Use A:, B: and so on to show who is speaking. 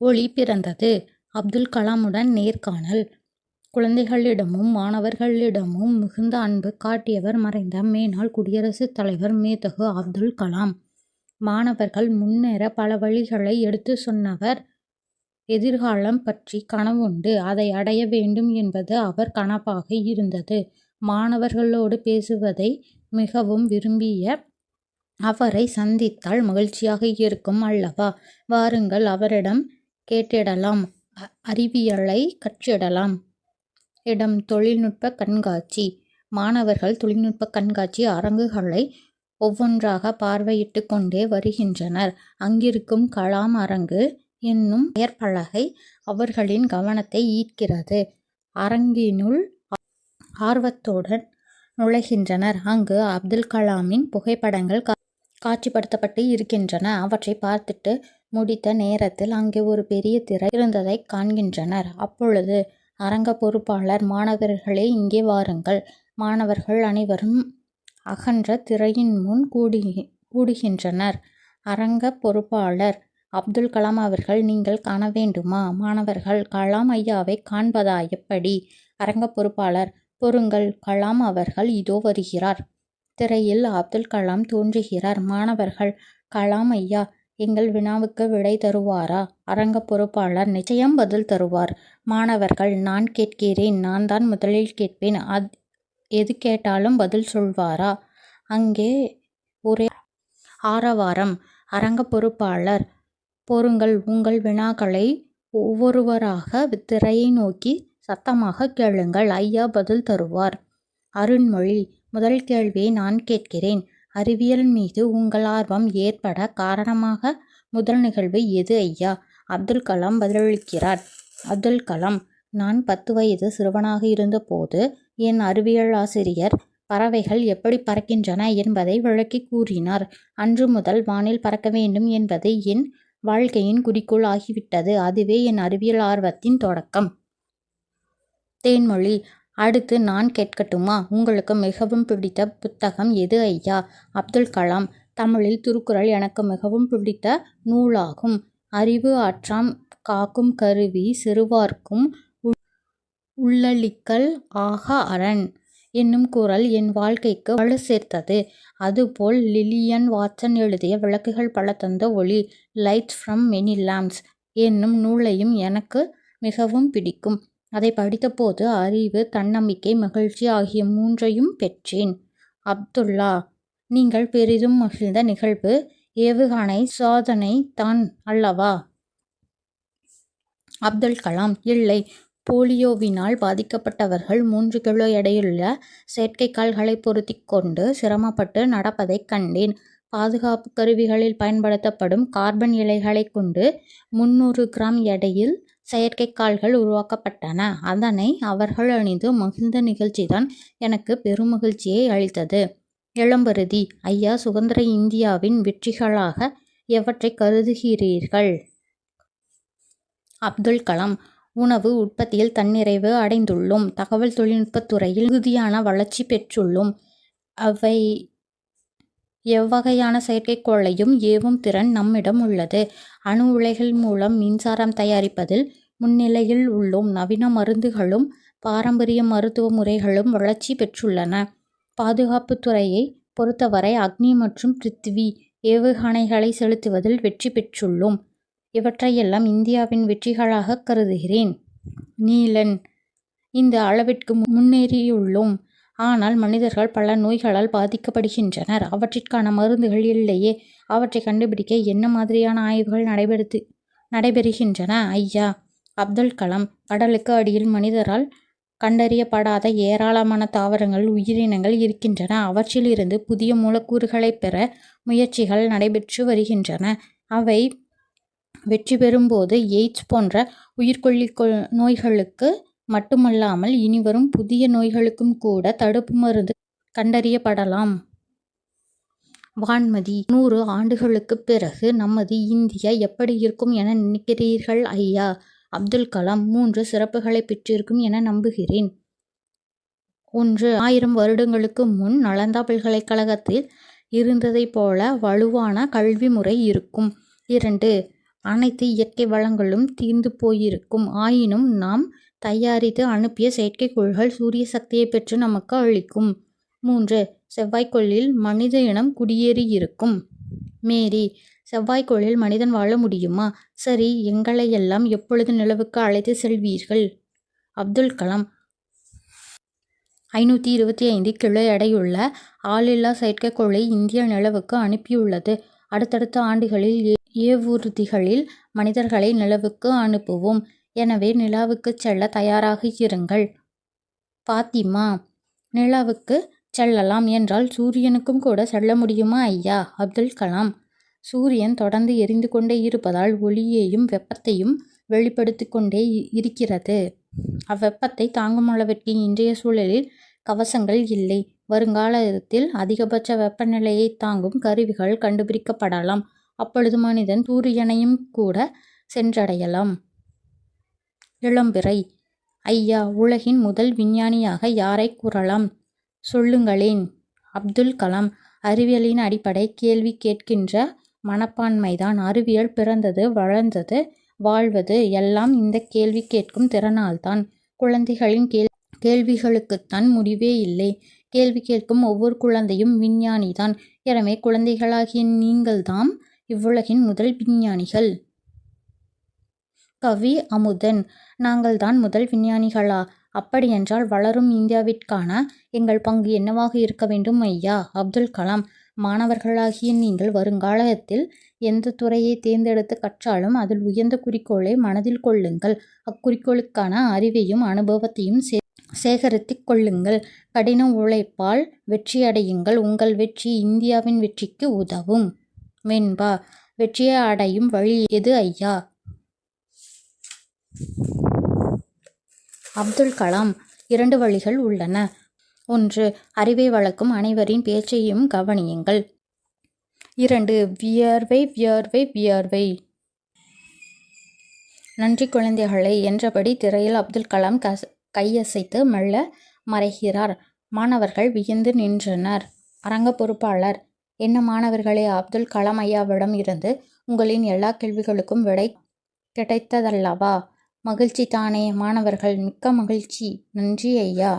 A: ஒளி பிறந்தது. அப்துல் கலாமுடன் நேர்காணல் குழந்தைகளிடமும் மாணவர்களிடமும் மிகுந்த அன்பு காட்டியவர் மறைந்த மேனாள் குடியரசுத் தலைவர் மேதகு அப்துல் கலாம். மாணவர்கள் முன்னேற பல வழிகளை எடுத்து சொன்னவர். எதிர்காலம் பற்றி கனவுண்டு அதை அடைய வேண்டும் என்பது அவர் கனவாக இருந்தது. மாணவர்களோடு பேசுவதை மிகவும் விரும்பிய அவரை சந்தித்தால் மகிழ்ச்சியாக இருக்கும் அல்லவா? வாருங்கள் அவரிடம் கேட்டிடலாம் அறிவியலை கற்றிடலாம். இடம் தொழில்நுட்ப கண்காட்சி மாணவர்கள் தொழில்நுட்ப கண்காட்சி அரங்குகளை ஒவ்வொன்றாக பார்வையிட்டு கொண்டே வருகின்றனர். அங்கிருக்கும் கலாம் அரங்கு என்னும் பெயர்ப்பலகை அவர்களின் கவனத்தை ஈர்க்கிறது. அரங்கினுள் ஆர்வத்துடன் நுழைகின்றனர். அங்கு அப்துல் கலாமின் புகைப்படங்கள் காட்சிப்படுத்தப்பட்டு இருக்கின்றன. அவற்றை பார்த்துட்டு முடித்த நேரத்தில் அங்கே ஒரு பெரிய திரை இருந்ததைக் காண்கின்றனர். அப்பொழுது அரங்க பொறுப்பாளர் மாணவர்களே இங்கே வாருங்கள். மாணவர்கள் அனைவரும் அகன்ற திரையின் முன் கூடி கூடுகின்றனர். அரங்க பொறுப்பாளர் அப்துல் கலாம் அவர்கள் நீங்கள் காண வேண்டுமா? மாணவர்கள் கலாம் ஐயாவைக் காண்பதா எப்படி? அரங்க பொறுப்பாளர் பொறுங்கள் கலாம் அவர்கள் இதோ வருகிறார். திரையில் அப்துல் கலாம் தோன்றுகிறார். மாணவர்கள் கலாம் ஐயா எங்கள் வினாவுக்கு விடை தருவாரா? அரங்க பொறுப்பாளர் நிச்சயம் பதில் தருவார். மாணவர்கள் நான் கேட்கிறேன் நான் தான் முதலில் கேட்பேன் எது கேட்டாலும் பதில் சொல்வாரா? அங்கே ஒரே ஆரவாரம். அரங்க பொறுப்பாளர் பொறுங்கள் உங்கள் வினாக்களை ஒவ்வொருவராக திரையை நோக்கி சத்தமாக கேளுங்கள் ஐயா பதில் தருவார். அருண்மொழி முதல் கேள்வியை நான் கேட்கிறேன். அறிவியல் மீது உங்கள் ஆர்வம் ஏற்பட காரணமாக முதல் நிகழ்வு எது ஐயா? அப்துல் கலாம் பதிலளிக்கிறார். அப்துல் கலாம் நான் பத்து வயது சிறுவனாக இருந்தபோது என் அறிவியல் ஆசிரியர் பறவைகள் எப்படி பறக்கின்றன என்பதை விளக்கி கூறினார். அன்று முதல் வானில் பறக்க வேண்டும் என்பது என் வாழ்க்கையின் குறிக்கோள் ஆகிவிட்டது. அதுவே என் அறிவியல் ஆர்வத்தின் தொடக்கம். தேன்மொழி அடுத்து நான் கேட்கட்டுமா? உங்களுக்கு மிகவும் பிடித்த புத்தகம் எது ஐயா? அப்துல் கலாம் தமிழில் திருக்குறள் எனக்கு மிகவும் பிடித்த நூலாகும். அறிவு ஆற்றாம் காக்கும் கருவி சிறுவார்க்கும் உள்ளளிக்கல் ஆக அரண் என்னும் குறள் என் வாழ்க்கைக்கு வலு சேர்த்தது. அதுபோல் லிலியன் வாட்சன் எழுதிய விளக்குகள் பல தந்த ஒளி லைட்ஸ் ஃப்ரம் மெனி லேம்ப்ஸ் என்னும் நூலையும் எனக்கு மிகவும் பிடிக்கும். அதை படித்தபோது அறிவு தன்னம்பிக்கை மகிழ்ச்சி ஆகிய மூன்றையும் பெற்றேன். அப்துல்லா நீங்கள் பெரிதும் மகிழ்ந்த நிகழ்வு ஏவுகணை சோதனை தான் அல்லவா? அப்துல் கலாம் இல்லை போலியோவினால் பாதிக்கப்பட்டவர்கள் மூன்று கிலோ எடையுள்ள செயற்கைக்கால்களைப் பொருத்திக் கொண்டு சிரமப்பட்டு நடப்பதைக் கண்டேன். பாதுகாப்பு கருவிகளில் பயன்படுத்தப்படும் கார்பன் இலைகளை கொண்டு முன்னூறு கிராம் எடையில் செயற்கை கால்கள் உருவாக்கப்பட்டன. அதனை அவர்கள் அணிந்து மகிழ்ந்த நிகழ்ச்சிதான் எனக்கு பெருமகிழ்ச்சியை அளித்தது. இளம்பருதி ஐயா சுதந்திர இந்தியாவின் வெற்றிகளாக எவற்றை கருதுகிறீர்கள்? அப்துல் கலாம் உணவு உற்பத்தியில் தன்னிறைவு அடைந்துள்ளோம். தகவல் தொழில்நுட்பத் துறையில் உறுதியான வளர்ச்சி பெற்றுள்ளோம். அவை எவ்வகையான செயற்கைக்கோளையும் ஏவும் திறன் நம்மிடம் உள்ளது. அணு உலைகள் மூலம் மின்சாரம் தயாரிப்பதில் முன்னிலையில் உள்ளோம். நவீன மருந்துகளும் பாரம்பரிய மருத்துவ முறைகளும் வளர்ச்சி பெற்றுள்ளன. பாதுகாப்பு துறையை பொறுத்தவரை அக்னி மற்றும் பிருத்வி ஏவுகணைகளை செலுத்துவதில் வெற்றி பெற்றுள்ளோம். இவற்றையெல்லாம் இந்தியாவின் வெற்றிகளாக கருதுகிறேன். நீலன் இந்த அளவிற்கு முன்னேறியுள்ளோம். ஆனால் மனிதர்கள் பல நோய்களால் பாதிக்கப்படுகின்றனர். அவற்றிற்கான மருந்துகள் இல்லையே. அவற்றை கண்டுபிடிக்க என்ன மாதிரியான ஆய்வுகள் நடைபெறுத்து நடைபெறுகின்றன ஐயா? அப்துல் கலாம் கடலுக்கு அடியில் மனிதரால் கண்டறியப்படாத ஏராளமான தாவரங்கள் உயிரினங்கள் இருக்கின்றன. அவற்றிலிருந்து புதிய மூலக்கூறுகளைப் பெற முயற்சிகள் நடைபெற்று வருகின்றன. அவை வெற்றி பெறும்போது எய்ட்ஸ் போன்ற உயிர்கொல்லி நோய்களுக்கு மட்டுமல்லாமல் இனிவரும் புதிய நோய்களுக்கும் கூட தடுப்பு மருந்து கண்டறியப்படலாம். வான்மதி நூறு ஆண்டுகளுக்குப் பிறகு நமது இந்தியா எப்படி இருக்கும் என நினைக்கிறீர்கள் ஐயா? அப்துல் கலாம் மூன்று சிறப்புகளை பெற்றிருக்கும் என நம்புகிறேன். ஒன்று ஆயிரம் வருடங்களுக்கு முன் நலந்தா பல்கலைக்கழகத்தில் இருந்ததைப் போல வலுவான கல்வி முறை இருக்கும். இரண்டு அனைத்து இயற்கை வளங்களும் தீர்ந்து போயிருக்கும். ஆயினும் நாம் தயாரித்து அனுப்பிய செயற்கைக்கோள்கள் சூரிய சக்தியைப் பெற்று நமக்கு அளிக்கும். மூன்று. செவ்வாய்க்கோளில் மனித இனம் குடியேறியிருக்கும். மேரி செவ்வாய்க்கோளில் மனிதன் வாழ முடியுமா? சரி எங்களையெல்லாம் எப்பொழுது நிலவுக்கு அழைத்து செல்வீர்கள்? அப்துல் கலாம் இருபத்தி ஐந்து கிலோ எடையுள்ள ஆளில்லா செயற்கைக்கோளை இந்தியா நிலவுக்கு அனுப்பியுள்ளது. அடுத்தடுத்த ஆண்டுகளில் ஏவூர்திகளில் மனிதர்களை நிலவுக்கு அனுப்புவோம். எனவே நிலாவுக்கு செல்ல தயாராக இருங்கள். பாத்திமா நிலாவுக்கு செல்லலாம் என்றால் சூரியனுக்கும் கூட செல்ல முடியுமா ஐயா? அப்துல் கலாம் சூரியன் தொடர்ந்து எரிந்து கொண்டே இருப்பதால் ஒளியையும் வெப்பத்தையும் வெளிப்படுத்திக் கொண்டே இருக்கிறது. அவ்வெப்பத்தை தாங்கும் அளவிற்கு இன்றைய சூழலில் கவசங்கள் இல்லை. வருங்காலத்தில் அதிகபட்ச வெப்பநிலையை தாங்கும் கருவிகள் கண்டுபிடிக்கப்படலாம். அப்பொழுது மனிதன் சூரியனையும் கூட சென்றடையலாம். இளம்பிறை ஐயா உலகின் முதல் விஞ்ஞானியாக யாரை கூறலாம்? சொல்லுங்களேன். அப்துல் கலாம் அறிவியலின் அடிப்படை கேள்வி கேட்கின்ற மனப்பான்மைதான். அறிவியல் பிறந்தது வளர்ந்தது வாழ்வது எல்லாம் இந்த கேள்வி கேட்கும் திறனால்தான். குழந்தைகளின் கேள் கேள்விகளுக்குத்தான் முடிவே இல்லை. கேள்வி கேட்கும் ஒவ்வொரு குழந்தையும் விஞ்ஞானிதான். எனவே குழந்தைகளாகிய நீங்கள்தாம் இவ்வுலகின் முதல் விஞ்ஞானிகள். கவி அமுதன் நாங்கள் தான் முதல் விஞ்ஞானிகளா? அப்படியென்றால் வளரும் இந்தியாவிற்கான எங்கள் பங்கு என்னவாக இருக்க வேண்டும் ஐயா? அப்துல் கலாம் மாணவர்களாகிய நீங்கள் வருங்காலத்தில் எந்த துறையை தேர்ந்தெடுத்து கற்றாலும் அதில் உயர்ந்த குறிக்கோளை மனதில் கொள்ளுங்கள். அக்குறிக்கோளுக்கான அறிவையும் அனுபவத்தையும் சே சேகரித்துக் கொள்ளுங்கள். கடின உழைப்பால் வெற்றியடையுங்கள். உங்கள் வெற்றி இந்தியாவின் வெற்றிக்கு உதவும். வெண்பா வெற்றியை அடையும் வழி எது ஐயா? அப்துல் கலாம் இரண்டு வழிகள் உள்ளன. ஒன்று அறிவை வளர்க்கும் அனைவரின் பேச்சையும் கவனியுங்கள். இரண்டு வியர்வை வியர்வை வியர்வை. நன்றி குழந்தைகளை என்றபடி திரையில் அப்துல் கலாம் கையசைத்து மெல்ல மறைகிறார். மாணவர்கள் வியந்து நின்றனர். அரங்க பொறுப்பாளர் என்ன மாணவர்களே அப்துல் கலாம் ஐயாவிடம் இருந்து உங்களின் எல்லா கேள்விகளுக்கும் விடை கிடைத்ததல்லவா? மகிழ்ச்சி தானே மாணவர்கள் மிக்க மகிழ்ச்சி. நன்றி ஐயா.